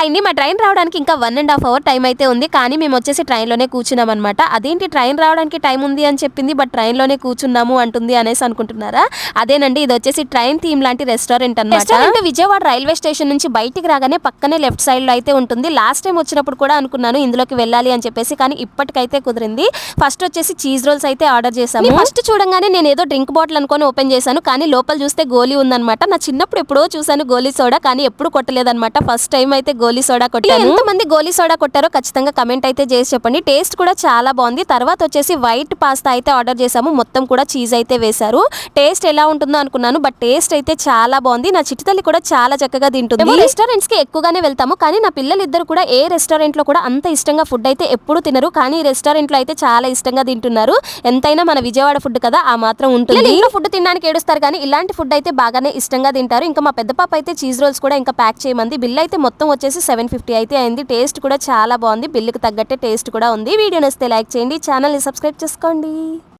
అయింది. మా ట్రైన్ రావడానికి ఇంకా one and half hour time అయితే ఉంది. కానీ మేము వచ్చేసి ట్రైన్లోనే కూర్చున్నాం అనమాట అదేంటి ట్రైన్ రావడానికి టైం ఉంది అని చెప్పింది బట్ ట్రైన్లోనే కూర్చున్నాము అంటుంది అనేసి అనుకుంటున్నారా? అదేనండి ఇది వచ్చేసి ట్రైన్ థీమ్ లాంటి రెస్టారెంట్ అనమాట రెస్టారెంట్ విజయవాడ రైల్వే స్టేషన్ నుంచి బయటికి రాగానే పక్కనే లెఫ్ట్ సైడ్లో అయితే ఉంటుంది. లాస్ట్ టైం వచ్చినప్పుడు కూడా అనుకున్నాను ఇందులోకి వెళ్ళాలి అని చెప్పేసి కానీ ఇప్పటికైతే కుదిరింది. ఫస్ట్ వచ్చేసి చీజ్ రోల్స్ అయితే ఆర్డర్ చేశాము. ఫస్ట్ చూడంగానే నేను ఏదో డ్రింక్ బాటిల్ అనుకొని ఓపెన్ చేశాను కానీ లోపల చూస్తే గోలీ ఉందన్నమాట. నా చిన్నప్పుడు ఎప్పుడో చూసాను గోలీ సోడా కానీ ఎప్పుడు కొట్టలేదన్నమాట. ఫస్ట్ టైం అయితే గోలీ సోడా కొట్టాను. ఎంత మంది గోలీ సోడా కొట్టారో ఖచ్చితంగా కమెంట్ అయితే చేసి చెప్పండి. టేస్ట్ కూడా చాలా బాగుంది. తర్వాత వచ్చేసి వైట్ పాస్తా అయితే ఆర్డర్ చేసాము మొత్తం కూడా చీజ్ అయితే వేశారు. టేస్ట్ ఎలా ఉంటుందో అనుకున్నాను బట్ టేస్ట్ అయితే చాలా బాగుంది. నా చిట్టి తల్లి కూడా చాలా చక్కగా తింటుంది. రెస్టారెంట్స్కి ఎక్కువగానే వెళ్తాము కానీ నా పిల్లలు ఇద్దరు కూడా ఏ రెస్టారెంట్లో కూడా అంత ఇష్టంగా ఫుడ్ అయితే ఎప్పుడు తినరు. కానీ ఈ రెస్టారెంట్లో అయితే చాలా ఇష్టంగా తింటున్నారు. ఎంతైనా మన విజయవాడ ఫుడ్ కదా ఆ మాత్రం ఉంటుంది. ఫుడ్ తినడానికి ఏడుస్తారు కానీ ఇలాంటి ఫుడ్ అయితే బాగానే ఇష్టంగా తింటారు. ఇంకా మా పెద్ద పాప అయితే చీజ్ రోల్స్ కూడా ఇంకా ప్యాక్ చేయమంది. బిల్ అయితే మొత్తం వచ్చేసి సెవెన్ ఫిఫ్టీ అయితే అయింది. టేస్ట్ కూడా చాలా బాగుంది. బిల్లుకి తగ్గట్టే టేస్ట్ కూడా ఉంది. వీడియో నచ్చితే లైక్ చేయండి. ఛానల్ని సబ్స్క్రైబ్ చేసుకోండి.